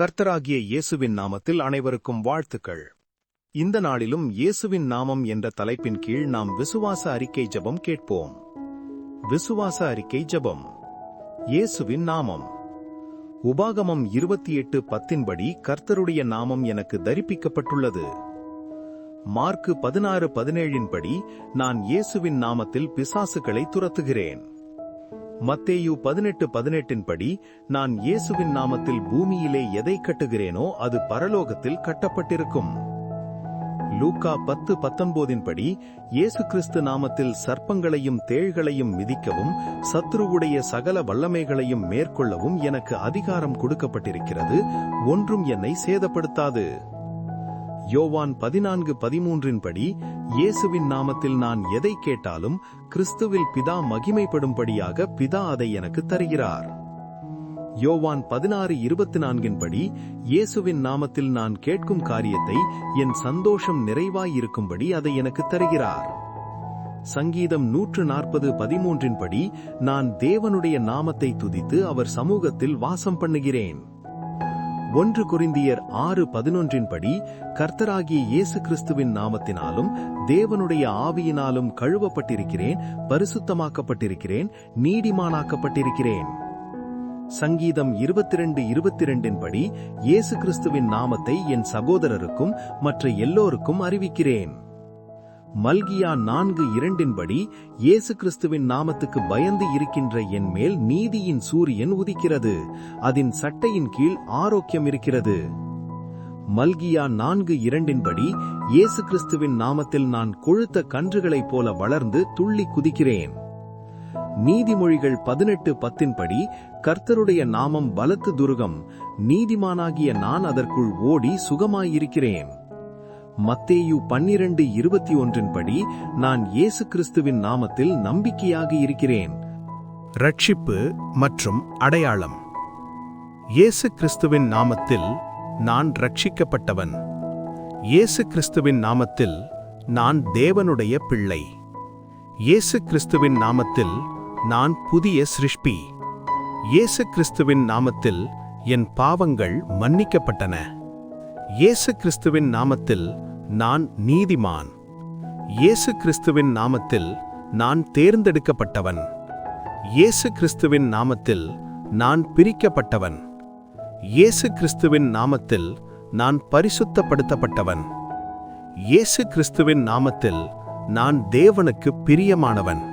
கர்த்தராகிய இயேசுவின் நாமத்தில் அனைவருக்கும் வாழ்த்துக்கள். இந்த நாளிலும் இயேசுவின் நாமம் என்ற தலைப்பின் கீழ் நாம் விசுவாச அறிக்கை ஜெபம் கேட்போம். விசுவாச அறிக்கை ஜெபம். இயேசுவின் நாமம். உபாகமம் இருபத்தி எட்டு பத்தின்படி கர்த்தருடைய நாமம் எனக்கு தரிப்பிக்கப்பட்டுள்ளது. மார்க்கு பதினாறு பதினேழின்படி நான் இயேசுவின் நாமத்தில் பிசாசுகளை துரத்துகிறேன். மத்தேயு பதினெட்டு பதினெட்டின் படி நான் இயேசுவின் நாமத்தில் பூமியிலே எதை கட்டுகிறேனோ அது பரலோகத்தில் கட்டப்பட்டிருக்கும். லூக்கா பத்து பத்தொன்பதின்படி இயேசு கிறிஸ்து நாமத்தில் சர்ப்பங்களையும் தேள்களையும் மிதிக்கவும் சத்ருவுடைய சகல வல்லமைகளையும் மேற்கொள்ளவும் எனக்கு அதிகாரம் கொடுக்கப்பட்டிருக்கிறது ஒன்றும் என்னை சேதப்படுத்தாது. யோவான் பதினான்கு பதிமூன்றின்படி இயேசுவின் நாமத்தில் நான் எதை கேட்டாலும் கிறிஸ்துவில் பிதா மகிமைப்படும்படியாக பிதா அதை எனக்கு தருகிறார். யோவான் பதினாறு இருபத்தி நான்கின்படி இயேசுவின் நாமத்தில் நான் கேட்கும் காரியத்தை என் சந்தோஷம் நிறைவாயிருக்கும்படி அதை எனக்கு தருகிறார். சங்கீதம் நூற்று நாற்பது பதிமூன்றின்படி நான் தேவனுடைய நாமத்தை துதித்து அவர் சமூகத்தில் வாசம் பண்ணுகிறேன். ஒன்று குறிந்தியர் ஆறு பதினொன்றின்படி கர்த்தராகிய இயேசு கிறிஸ்துவின் நாமத்தினாலும் தேவனுடைய ஆவியினாலும் கழுவப்பட்டிருக்கிறேன் பரிசுத்தமாக்கப்பட்டிருக்கிறேன் நீடிமானாக்கப்பட்டிருக்கிறேன் சங்கீதம் இருபத்தி ரெண்டு இருபத்தி ரெண்டின்படி இயேசு கிறிஸ்துவின் நாமத்தை என் சகோதரருக்கும் மற்ற எல்லோருக்கும் அறிவிக்கிறேன். மல்கியா நான்கு இரண்டின்படி இயேசு கிறிஸ்துவின் நாமத்துக்கு பயந்து இருக்கின்ற என் மேல் நீதியின் சூரியன் உதிக்கிறது. அதன் சட்டையின் கீழ் ஆரோக்கியம் இருக்கிறது. மல்கியா நான்கு இரண்டின்படி இயேசு கிறிஸ்துவின் நாமத்தில் நான் கொழுத்த கன்றுகளைப் போல வளர்ந்து துள்ளி குதிக்கிறேன். நீதிமொழிகள் பதினெட்டு பத்தின்படி கர்த்தருடைய நாமம் பலத்து துருகம் நீதிமானாகிய நான் அதற்குள் ஓடி சுகமாயிருக்கிறேன். மத்தேயு பன்னிரண்டு இருபத்தி ஒன்றின்படி நான் இயேசு கிறிஸ்துவின் நாமத்தில் நம்பிக்கையாக இருக்கிறேன். ரட்சிப்பு மற்றும் அடையாளம். இயேசு கிறிஸ்துவின் நாமத்தில் நான் ரட்சிக்கப்பட்டவன் இயேசு கிறிஸ்துவின் நாமத்தில் நான் தேவனுடைய பிள்ளை. இயேசு கிறிஸ்துவின் நாமத்தில் நான் புதிய சிருஷ்டி. இயேசு கிறிஸ்துவின் நாமத்தில் என் பாவங்கள் மன்னிக்கப்பட்டன. இயேசு கிறிஸ்துவின் நாமத்தில் நான் நீதிமான். இயேசு கிறிஸ்துவின் நாமத்தில் நான் தேர்ந்தெடுக்கப்பட்டவன். இயேசு கிறிஸ்துவின் நாமத்தில் நான் பிரிக்கப்பட்டவன். இயேசு கிறிஸ்துவின் நாமத்தில் நான் பரிசுத்தப்படுத்தப்பட்டவன். இயேசு கிறிஸ்துவின் நாமத்தில் நான் தேவனுக்கு பிரியமானவன்.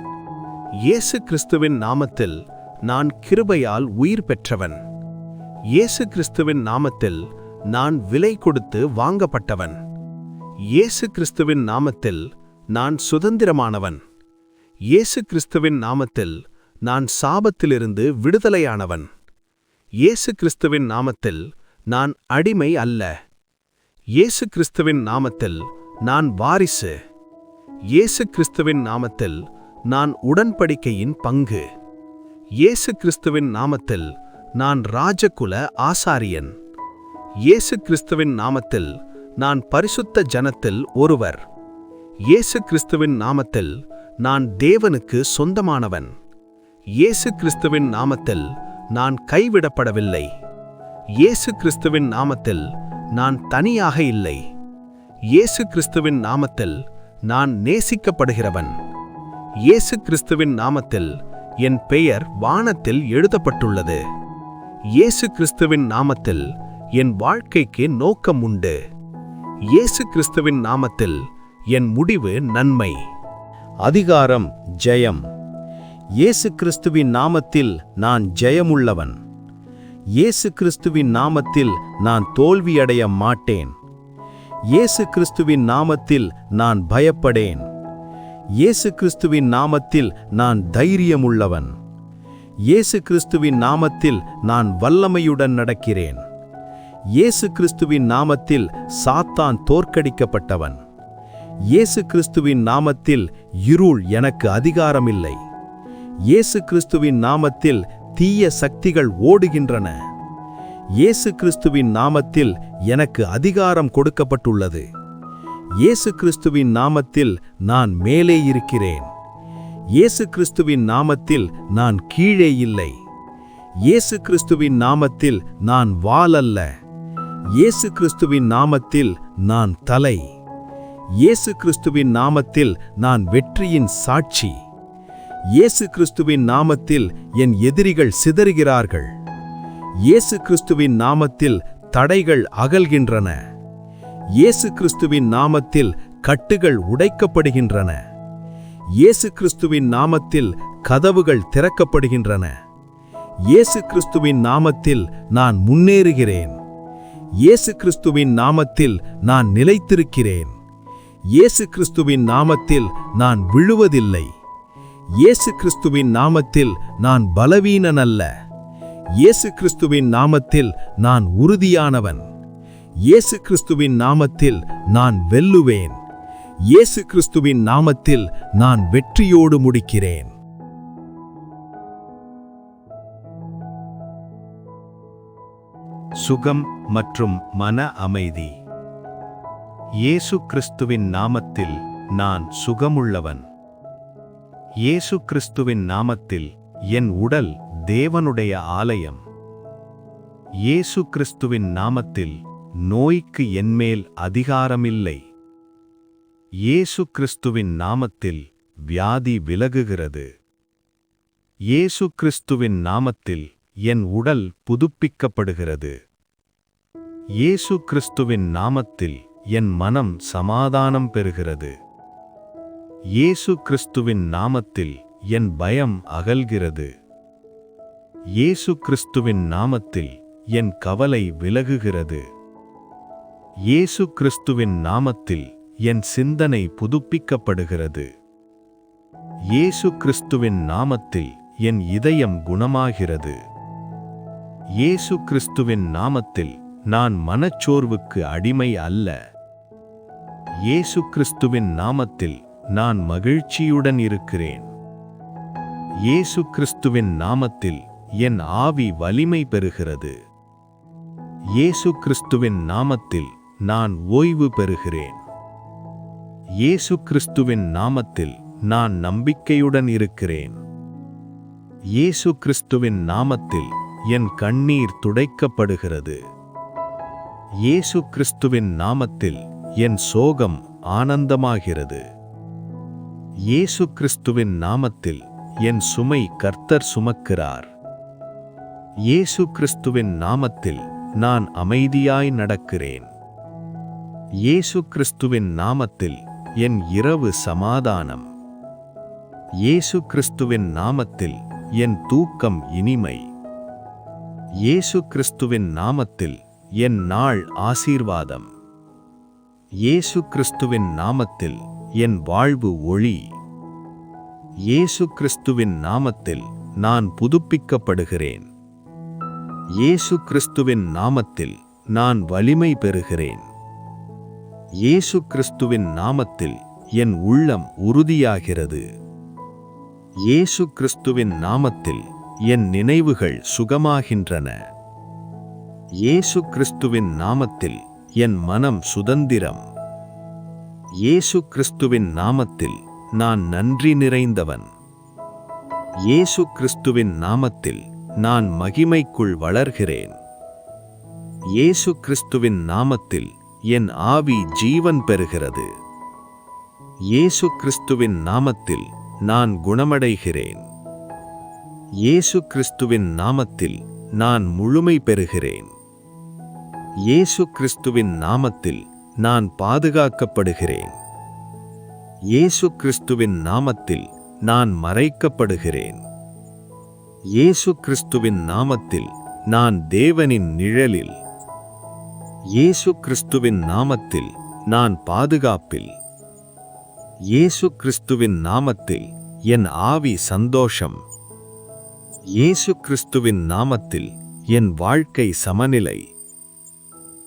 இயேசு கிறிஸ்துவின் நாமத்தில் நான் கிருபையால் உயிர் பெற்றவன். இயேசு கிறிஸ்துவின் நாமத்தில் நான் விலை கொடுத்து வாங்கப்பட்டவன். இயேசு கிறிஸ்துவின் நாமத்தில் நான் சுதந்திரமானவன். இயேசு கிறிஸ்துவின் நாமத்தில் நான் சாபத்திலிருந்து விடுதலையானவன். இயேசு கிறிஸ்துவின் நாமத்தில் நான் அடிமை அல்ல. இயேசு கிறிஸ்துவின் நாமத்தில் நான் வாரிசு. இயேசு கிறிஸ்துவின் நாமத்தில் நான் உடன்படிக்கையின் பங்கு. இயேசு கிறிஸ்துவின் நாமத்தில் நான் ராஜகுல ஆசாரியன். இயேசு கிறிஸ்துவின் நாமத்தில் நான் பரிசுத்த ஜனத்தில் ஒருவர். இயேசு கிறிஸ்துவின் நாமத்தில் நான் தேவனுக்கு சொந்தமானவன். இயேசு கிறிஸ்துவின் நாமத்தில் நான் கைவிடப்படவில்லை. இயேசு கிறிஸ்துவின் நாமத்தில் நான் தனியாக இல்லை. இயேசு கிறிஸ்துவின் நாமத்தில் நான் நேசிக்கப்படுகிறவன். இயேசு கிறிஸ்துவின் நாமத்தில் என் பெயர் வானத்தில் எழுதப்பட்டுள்ளது. இயேசு கிறிஸ்துவின் நாமத்தில் என் வாழ்க்கைக்கு நோக்கம் உண்டு. இயேசு கிறிஸ்துவின் நாமத்தில் என் முடிவு நன்மை. அதிகாரம் ஜெயம். இயேசு கிறிஸ்துவின் நாமத்தில் நான் ஜெயமுள்ளவன். இயேசு கிறிஸ்துவின் நாமத்தில் நான் தோல்வியடைய மாட்டேன். இயேசு கிறிஸ்துவின் நாமத்தில் நான் பயப்படேன். இயேசு கிறிஸ்துவின் நாமத்தில் நான் தைரியமுள்ளவன். இயேசு கிறிஸ்துவின் நாமத்தில் நான் வல்லமையுடன் நடக்கிறேன். இயேசு கிறிஸ்துவின் நாமத்தில் சாத்தான் தோற்கடிக்கப்பட்டவன். இயேசு கிறிஸ்துவின் நாமத்தில் இருள் எனக்கு அதிகாரமில்லை. இயேசு கிறிஸ்துவின் நாமத்தில் தீய சக்திகள் ஓடுகின்றன. இயேசு கிறிஸ்துவின் நாமத்தில் எனக்கு அதிகாரம் கொடுக்கப்பட்டுள்ளது. இயேசு கிறிஸ்துவின் நாமத்தில் நான் மேலே இருக்கிறேன். இயேசு கிறிஸ்துவின் நாமத்தில் நான் கீழே இல்லை. இயேசு கிறிஸ்துவின் நாமத்தில் நான் வால் அல்ல இயேசு கிறிஸ்துவின் நாமத்தில் நான் தலை. இயேசு கிறிஸ்துவின் நாமத்தில் நான் வெற்றியின் சாட்சி. இயேசு கிறிஸ்துவின் நாமத்தில் என் எதிரிகள் சிதறுகிறார்கள். இயேசு கிறிஸ்துவின் நாமத்தில் தடைகள் அகல்கின்றன. இயேசு கிறிஸ்துவின் நாமத்தில் கட்டுகள் உடைக்கப்படுகின்றன. இயேசு கிறிஸ்துவின் நாமத்தில் கதவுகள் திறக்கப்படுகின்றன. இயேசு கிறிஸ்துவின் நாமத்தில் நான் முன்னேறுகிறேன். இயேசு கிறிஸ்துவின் நாமத்தில் நான் நிலைத்திருக்கிறேன். இயேசு கிறிஸ்துவின் நாமத்தில் நான் விழுவதில்லை. இயேசு கிறிஸ்துவின் நாமத்தில் நான் பலவீனனல்ல. இயேசு கிறிஸ்துவின் நாமத்தில் நான் உறுதியானவன். இயேசு கிறிஸ்துவின் நாமத்தில் நான் வெல்லுவேன். இயேசு கிறிஸ்துவின் நாமத்தில் நான் வெற்றியோடு முடிக்கிறேன். சுகம் மற்றும் மன அமைதி. இயேசு கிறிஸ்துவின் நாமத்தில் நான் சுகமுள்ளவன். இயேசு கிறிஸ்துவின் நாமத்தில் என் உடல் தேவனுடைய ஆலயம். இயேசு கிறிஸ்துவின் நாமத்தில் நோய்க்கு என்மேல் அதிகாரமில்லை. இயேசு கிறிஸ்துவின் நாமத்தில் வியாதி விலகுகிறது. இயேசு கிறிஸ்துவின் நாமத்தில் என் உடல் புதுப்பிக்கப்படுகிறது. இயேசு கிறிஸ்துவின் நாமத்தில் என் மனம் சமாதானம் பெறுகிறது. இயேசு கிறிஸ்துவின் நாமத்தில் என் பயம் அகல்கிறது. இயேசு கிறிஸ்துவின் நாமத்தில் என் கவலை விலகுகிறது. இயேசு கிறிஸ்துவின் நாமத்தில் என் சிந்தனை புதுப்பிக்கப்படுகிறது. இயேசு கிறிஸ்துவின் நாமத்தில் என் இதயம் குணமாகிறது. இயேசு கிறிஸ்துவின் நாமத்தில் நான் மனச்சோர்வுக்கு அடிமை அல்ல. இயேசு கிறிஸ்துவின் நாமத்தில் நான் மகிழ்ச்சியுடன் இருக்கிறேன். இயேசு கிறிஸ்துவின் நாமத்தில் என் ஆவி வலிமை பெறுகிறது. இயேசு கிறிஸ்துவின் நாமத்தில் நான் ஓய்வு பெறுகிறேன். இயேசு கிறிஸ்துவின் நாமத்தில் நான் நம்பிக்கையுடன் இருக்கிறேன். இயேசு கிறிஸ்துவின் நாமத்தில் என் கண்ணீர் துடைக்கப்படுகிறது. இயேசு கிறிஸ்துவின் நாமத்தில் என் சோகம் ஆனந்தமாகிறது. இயேசு கிறிஸ்துவின் நாமத்தில் என் சுமை கர்த்தர் சுமக்கிறார். இயேசு கிறிஸ்துவின் நாமத்தில் நான் அமைதியாய் நடக்கிறேன். இயேசு கிறிஸ்துவின் நாமத்தில் என் இரவு சமாதானம். இயேசு கிறிஸ்துவின் நாமத்தில் என் தூக்கம் இனிமை. இயேசு கிறிஸ்துவின் நாமத்தில் என் நாள் ஆசீர்வாதம். இயேசு கிறிஸ்துவின் நாமத்தில் என் வாழ்வு ஒளி. இயேசு கிறிஸ்துவின் நாமத்தில் நான் புதுப்பிக்கப்படுகிறேன். இயேசு கிறிஸ்துவின் நாமத்தில் நான் வலிமை பெறுகிறேன். இயேசு கிறிஸ்துவின் நாமத்தில் என் உள்ளம் உறுதியாகிறது. இயேசு கிறிஸ்துவின் நாமத்தில் என் நினைவுகள் சுகமாகின்றன. இயேசு கிறிஸ்துவின் நாமத்தில் என் மனம் சுதந்திரம். இயேசு கிறிஸ்துவின் நாமத்தில் நான் நன்றி நிறைந்தவன். இயேசு கிறிஸ்துவின் நாமத்தில் நான் மகிமைக்குள் வளர்கிறேன். இயேசு கிறிஸ்துவின் நாமத்தில் என் ஆவி ஜீவன் பெறுகிறது. இயேசு கிறிஸ்துவின் நாமத்தில் நான் குணமடைகிறேன். இயேசு கிறிஸ்துவின் நாமத்தில் நான் முழுமை பெறுகிறேன். இயேசு கிறிஸ்துவின் நாமத்தில் நான் பாதுகாக்கப்படுகிறேன். இயேசு கிறிஸ்துவின் நாமத்தில் நான் மறைக்கப்படுகிறேன். இயேசு கிறிஸ்துவின் நாமத்தில் நான் தேவனின் நிழலில். இயேசு கிறிஸ்துவின் நாமத்தில் நான் பாதுகாப்பில். இயேசு கிறிஸ்துவின் நாமத்தில் என் ஆவி சந்தோஷம். இயேசு கிறிஸ்துவின் நாமத்தில் என் வாழ்க்கை சமநிலை.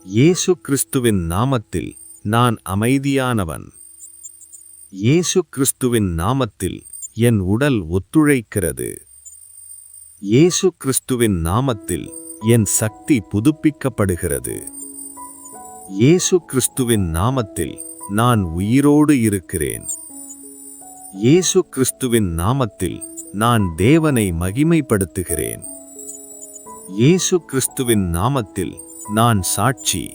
இயேசு கிறிஸ்துவின் நாமத்தில் நான் அமைதியானவன். இயேசு கிறிஸ்துவின் நாமத்தில் என் உடல் ஒத்துழைக்கிறது. இயேசு கிறிஸ்துவின் நாமத்தில் என் சக்தி புதுப்பிக்கப்படுகிறது. இயேசு கிறிஸ்துவின் நாமத்தில் நான் உயிரோடு இருக்கிறேன். இயேசு கிறிஸ்துவின் நாமத்தில் நான் தேவனை மகிமைப்படுத்துகிறேன். இயேசு கிறிஸ்துவின் நாமத்தில் நான் சாட்சி.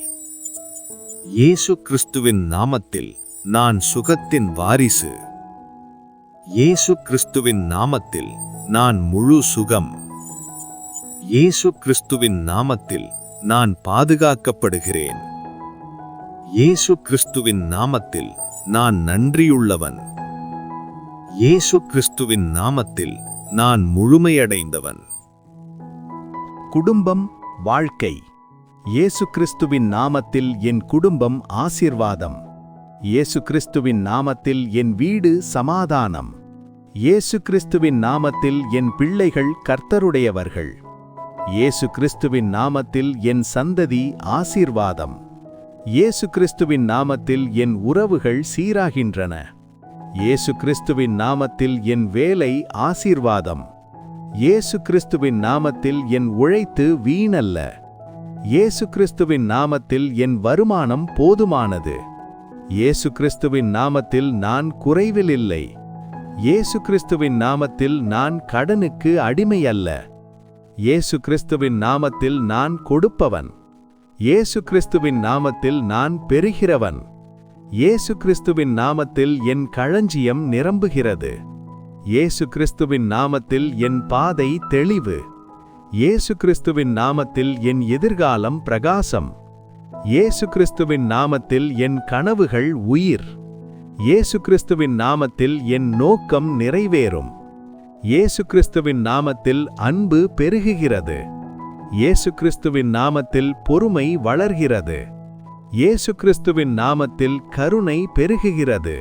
இயேசு கிறிஸ்துவின் நாமத்தில் நான் சுகத்தின் வாரிசு. இயேசு கிறிஸ்துவின் நாமத்தில் நான் முழு சுகம். இயேசு கிறிஸ்துவின் நாமத்தில் நான் பாதுகாக்கப்படுகிறேன். இயேசு கிறிஸ்துவின் நாமத்தில் நான் நன்றியுள்ளவன். இயேசு கிறிஸ்துவின் நாமத்தில் நான் முழுமையடைந்தவன். குடும்பம் வாழ்க்கை. இயேசு கிறிஸ்துவின் நாமத்தில் என் குடும்பம் ஆசீர்வாதம். இயேசு கிறிஸ்துவின் நாமத்தில் என் வீடு சமாதானம். இயேசு கிறிஸ்துவின் நாமத்தில் என் பிள்ளைகள் கர்த்தருடையவர்கள். இயேசு கிறிஸ்துவின் நாமத்தில் என் சந்ததி ஆசீர்வாதம். இயேசு கிறிஸ்துவின் நாமத்தில் என் உறவுகள் சீராகின்றன. இயேசு கிறிஸ்துவின் நாமத்தில் என் வேலை ஆசீர்வாதம். இயேசு கிறிஸ்துவின் நாமத்தில் என் உழைத்து வீணல்ல. இயேசு கிறிஸ்துவின் நாமத்தில் என் வருமானம் போதுமானது. இயேசு கிறிஸ்துவின் நாமத்தில் நான் குறைவில் இல்லை. இயேசு கிறிஸ்துவின் நாமத்தில் நான் கடனுக்கு அடிமை அல்ல இயேசு கிறிஸ்துவின் நாமத்தில் நான் கொடுப்பவன். இயேசு கிறிஸ்துவின் நாமத்தில் நான் பெறுகிறவன். இயேசு கிறிஸ்துவின் நாமத்தில் என் களஞ்சியம் நிரம்புகிறது. இயேசு கிறிஸ்துவின் நாமத்தில் என் பாதை தெளிவு. இயேசு கிறிஸ்துவின் நாமத்தில் என் எதிர்காலம் பிரகாசம். இயேசு கிறிஸ்துவின் நாமத்தில் என் கனவுகள் உயிர். இயேசு கிறிஸ்துவின் நாமத்தில் என் நோக்கம் நிறைவேறும். இயேசு கிறிஸ்துவின் நாமத்தில் அன்பு பெருகுகிறது. இயேசு கிறிஸ்துவின் நாமத்தில் பொறுமை வளர்கிறது. இயேசு கிறிஸ்துவின் நாமத்தில் கருணை பெருகுகிறது.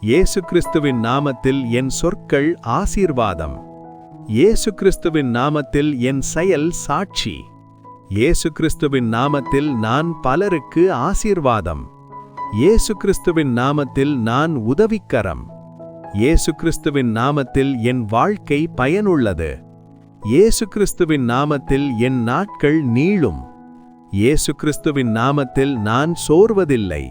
இயேசு கிறிஸ்துவின் நாமத்தில் என் சொற்கள் ஆசீர்வாதம். இயேசு கிறிஸ்துவின் நாமத்தில் என் செயல் சாட்சி. இயேசு கிறிஸ்துவின் நாமத்தில் நான் பலருக்கு ஆசீர்வாதம். இயேசு கிறிஸ்துவின் நாமத்தில் நான் உதவிக்கரம். இயேசு கிறிஸ்துவின் நாமத்தில் என் வாழ்க்கை பயனுள்ளது. இயேசு கிறிஸ்துவின் நாமத்தில் என் நாட்கள் நீளும். இயேசு கிறிஸ்துவின் நாமத்தில் நான் சோர்வதில்லை.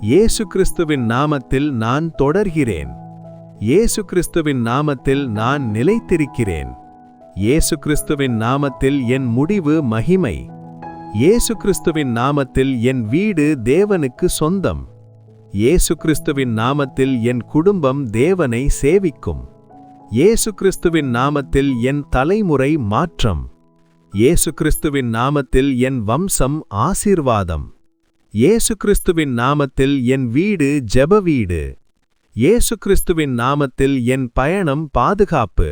இயேசு கிறிஸ்துவின் நாமத்தில் நான் தொடர்கிறேன். இயேசு கிறிஸ்துவின் நாமத்தில் நான் நிலைத்திருக்கிறேன். இயேசு கிறிஸ்துவின் நாமத்தில் என் முடிவு மகிமை. இயேசு கிறிஸ்துவின் நாமத்தில் என் வீடு தேவனுக்கு சொந்தம். இயேசு கிறிஸ்துவின் நாமத்தில் என் குடும்பம் தேவனை சேவிக்கும். இயேசு கிறிஸ்துவின் நாமத்தில் என் தலைமுறை மாற்றம். இயேசு கிறிஸ்துவின் நாமத்தில் என் வம்சம் ஆசீர்வாதம். இயேசு கிறிஸ்துவின் நாமத்தில் என் வீடு ஜெப வீடு. இயேசு கிறிஸ்துவின் நாமத்தில் என் பயணம் பாதுகாப்பு.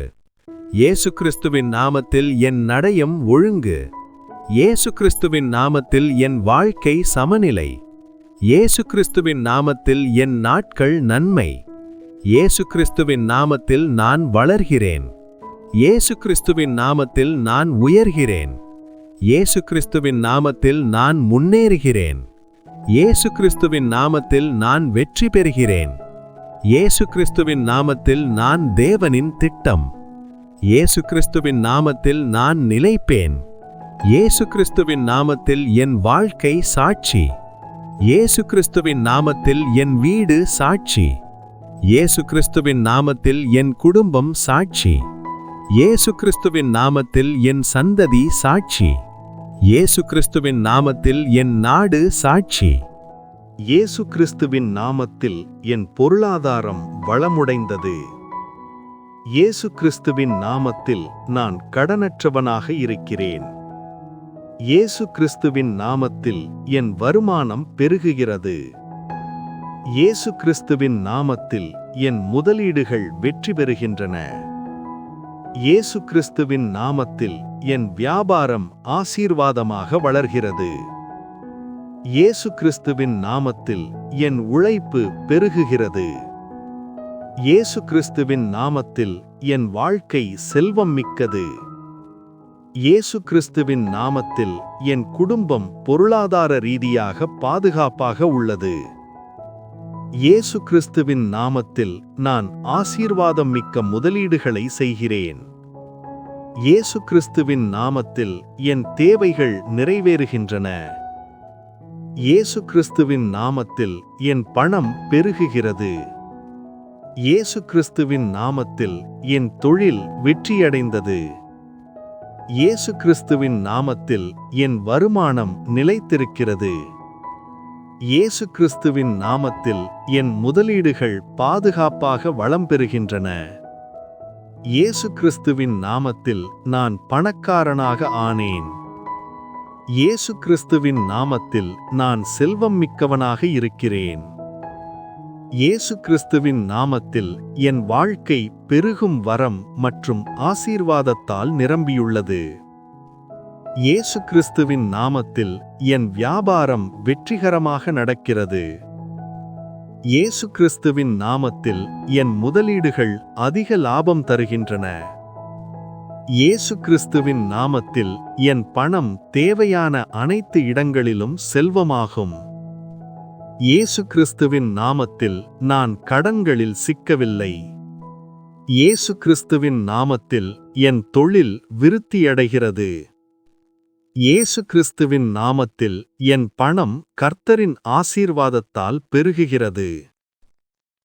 இயேசு கிறிஸ்துவின் நாமத்தில் என் நடையம் ஒழுங்கு. இயேசு கிறிஸ்துவின் நாமத்தில் என் வாழ்க்கை சமநிலை. இயேசு கிறிஸ்துவின் நாமத்தில் என் நாட்கள் நன்மை. இயேசு கிறிஸ்துவின் நாமத்தில் நான் வளர்கிறேன். இயேசு கிறிஸ்துவின் நாமத்தில் நான் உயர்கிறேன். இயேசு கிறிஸ்துவின் நாமத்தில் நான் முன்னேறுகிறேன். இயேசு கிறிஸ்துவின் நாமத்தில் நான் வெற்றி பெறுகிறேன். இயேசு கிறிஸ்துவின் நாமத்தில் நான் தேவனின் திட்டம். இயேசு கிறிஸ்துவின் நாமத்தில் நான் நிலைப்பேன். இயேசு கிறிஸ்துவின் நாமத்தில் என் வாழ்க்கை சாட்சி. இயேசு கிறிஸ்துவின் நாமத்தில் என் வீடு சாட்சி. இயேசு கிறிஸ்துவின் நாமத்தில் என் குடும்பம் சாட்சி. இயேசு கிறிஸ்துவின் நாமத்தில் என் சந்ததி சாட்சி. இயேசு கிறிஸ்துவின் நாமத்தில் என் நாடு சாட்சி. இயேசு கிறிஸ்துவின் நாமத்தில் என் பொருளாதாரம் வளமுடைந்தது. இயேசு கிறிஸ்துவின் நாமத்தில் நான் கடனற்றவனாக இருக்கிறேன். இயேசு கிறிஸ்துவின் நாமத்தில் என் வருமானம் பெருகுகிறது. இயேசு கிறிஸ்துவின் நாமத்தில் என் முதலீடுகள் வெற்றி பெறுகின்றன. இயேசு கிறிஸ்துவின் நாமத்தில் என் வியாபாரம் ஆசீர்வாதமாக வளர்கிறது. இயேசு கிறிஸ்துவின் நாமத்தில் என் உழைப்பு பெருகுகிறது. இயேசு கிறிஸ்துவின் நாமத்தில் என் வாழ்க்கை செல்வம் மிக்கது. இயேசு கிறிஸ்துவின் நாமத்தில் என் குடும்பம் பொருளாதார ரீதியாக பாதுகாப்பாக உள்ளது. இயேசு கிறிஸ்துவின் நாமத்தில் நான் ஆசீர்வாதம் மிக்க முதலீடுகளை செய்கிறேன். இயேசு கிறிஸ்துவின் நாமத்தில் என் தேவைகள் நிறைவேறுகின்றன. இயேசு கிறிஸ்துவின் நாமத்தில் என் பணம் பெருகுகிறது. இயேசு கிறிஸ்துவின் நாமத்தில் என் தொழில் வெற்றியடைந்தது. இயேசு கிறிஸ்துவின் நாமத்தில் என் வருமானம் நிலைத்திருக்கிறது. இயேசு கிறிஸ்துவின் நாமத்தில் என் முதலீடுகள் பாதுகாப்பாக வளம் பெறுகின்றன. இயேசு கிறிஸ்துவின் நாமத்தில் நான் பணக்காரனாக ஆனேன். இயேசு கிறிஸ்துவின் நாமத்தில் நான் செல்வம் மிக்கவனாக இருக்கிறேன். இயேசு கிறிஸ்துவின் நாமத்தில் என் வாழ்க்கை பெருகும் வரம் மற்றும் ஆசீர்வாதத்தால் நிரம்பியுள்ளது. இயேசு கிறிஸ்துவின் நாமத்தில் என் வியாபாரம் வெற்றிகரமாக நடக்கிறது. இயேசு கிறிஸ்துவின் நாமத்தில் என் முதலீடுகள் அதிக லாபம் தருகின்றன. இயேசு கிறிஸ்துவின் நாமத்தில் என் பணம் தேவையான அனைத்து இடங்களிலும் செல்வமாகும். இயேசு கிறிஸ்துவின் நாமத்தில் நான் கடன்களில் சிக்கவில்லை. இயேசு கிறிஸ்துவின் நாமத்தில் என் தொழில் விருத்தியடைகிறது. இயேசு கிறிஸ்துவின் நாமத்தில் என் பணம் கர்த்தரின் ஆசீர்வாதத்தால் பெருகுகிறது.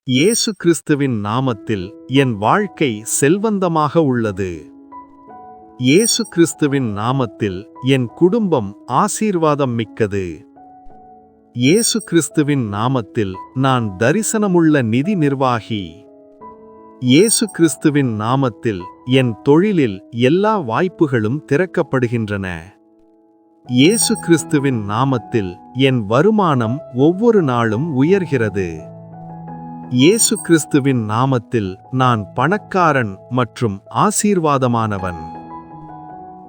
இயேசு கிறிஸ்துவின் நாமத்தில் என் வாழ்க்கை செல்வந்தமாக உள்ளது. இயேசு கிறிஸ்துவின் நாமத்தில் என் குடும்பம் ஆசீர்வாதம் மிக்கது. இயேசு கிறிஸ்துவின் நாமத்தில் நான் தரிசனமுள்ள நிதி நிர்வாகி. இயேசு கிறிஸ்துவின் நாமத்தில் என் தொழிலில் எல்லா வாய்ப்புகளும் திறக்கப்படுகின்றன. இயேசு கிறிஸ்துவின் நாமத்தில் என் வருமானம் ஒவ்வொரு நாளும் உயர்கிறது. இயேசு கிறிஸ்துவின் நாமத்தில் நான் பணக்காரன் மற்றும் ஆசீர்வாதமானவன்.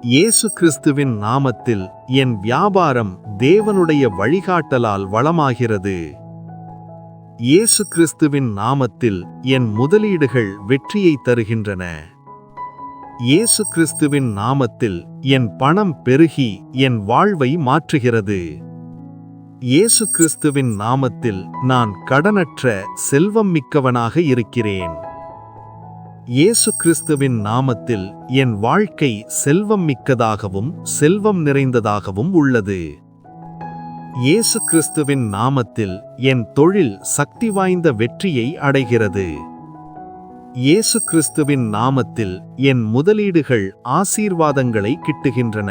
இயேசு கிறிஸ்துவின் நாமத்தில் என் வியாபாரம் தேவனுடைய வழிகாட்டலால் வளமாகிறது. இயேசு கிறிஸ்துவின் நாமத்தில் என் முதலீடுகள் வெற்றியை தருகின்றன. இயேசு கிறிஸ்துவின் நாமத்தில் என் பணம் பெருகி என் வாழ்வை மாற்றுகிறது. இயேசு கிறிஸ்துவின் நாமத்தில் நான் கடனற்ற செல்வம் மிக்கவனாக இருக்கிறேன். இயேசு கிறிஸ்துவின் நாமத்தில் என் வாழ்க்கை செல்வம் மிக்கதாகவும் செல்வம் நிறைந்ததாகவும் உள்ளது. இயேசு கிறிஸ்துவின் நாமத்தில் என் தொழில் சக்தி வாய்ந்த வெற்றியை அடைகிறது. இயேசு கிறிஸ்துவின் நாமத்தில் என் முதலீடுகள் ஆசீர்வாதங்களை கிட்டுகின்றன.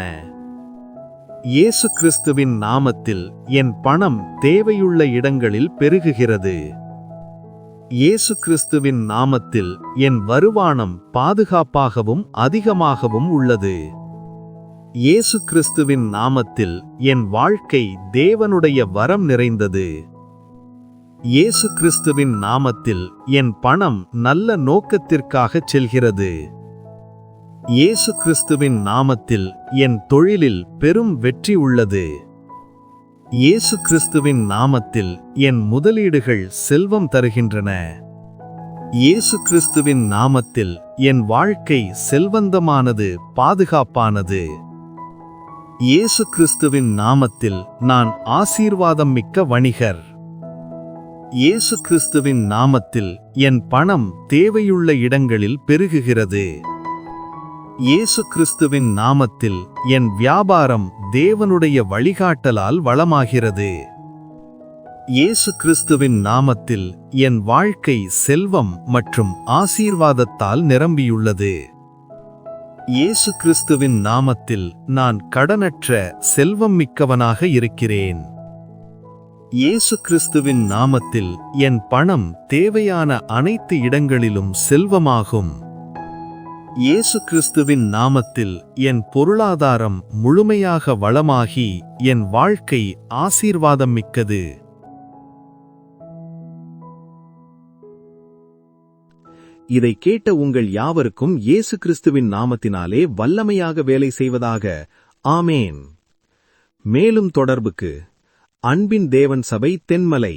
இயேசு கிறிஸ்துவின் நாமத்தில் என் பணம் தேவையுள்ள இடங்களில் பெருகுகிறது. இயேசு கிறிஸ்துவின் நாமத்தில் என் வருமானம் பாதுகாப்பாகவும் அதிகமாகவும் உள்ளது. இயேசு கிறிஸ்துவின் நாமத்தில் என் வாழ்க்கை தேவனுடைய வரம் நிறைந்தது. இயேசு கிறிஸ்துவின் நாமத்தில் என் பணம் நல்ல நோக்கத்திற்காகச் செல்கிறது. இயேசு கிறிஸ்துவின் நாமத்தில் என் தொழிலில் பெரும் வெற்றி உள்ளது. இயேசு கிறிஸ்துவின் நாமத்தில் என் முதலீடுகள் செல்வம் தருகின்றன. இயேசு கிறிஸ்துவின் நாமத்தில் என் வாழ்க்கை செல்வந்தமானது பாதுகாப்பானது. இயேசு கிறிஸ்துவின் நாமத்தில் நான் ஆசீர்வாதம் மிக்க வணிகர். இயேசு கிறிஸ்துவின் நாமத்தில் என் பணம் தேவையுள்ள இடங்களில் பெருகுகிறது. இயேசு கிறிஸ்துவின் நாமத்தில் என் வியாபாரம் தேவனுடைய வழிகாட்டலால் வளமாகிறது. இயேசு கிறிஸ்துவின் நாமத்தில் என் வாழ்க்கை செல்வம் மற்றும் ஆசீர்வாதத்தால் நிரம்பியுள்ளது. இயேசு கிறிஸ்துவின் நாமத்தில் நான் கடனற்ற செல்வம் மிக்கவனாக இருக்கிறேன். இயேசு கிறிஸ்துவின் நாமத்தில் என் பணம் தேவையான அனைத்து இடங்களிலும் செல்வமாகும். இயேசு கிறிஸ்துவின் நாமத்தில் என் பொருளாதாரம் முழுமையாக வளமாகி என் வாழ்க்கை ஆசீர்வாதம் மிக்கது. இதை கேட்ட உங்கள் யாவருக்கும் இயேசு கிறிஸ்துவின் நாமத்தினாலே வல்லமையாக வேலை செய்வதாக ஆமேன். மேலும் தொடர்புக்கு அன்பின் தேவன் சபை தென்மலை.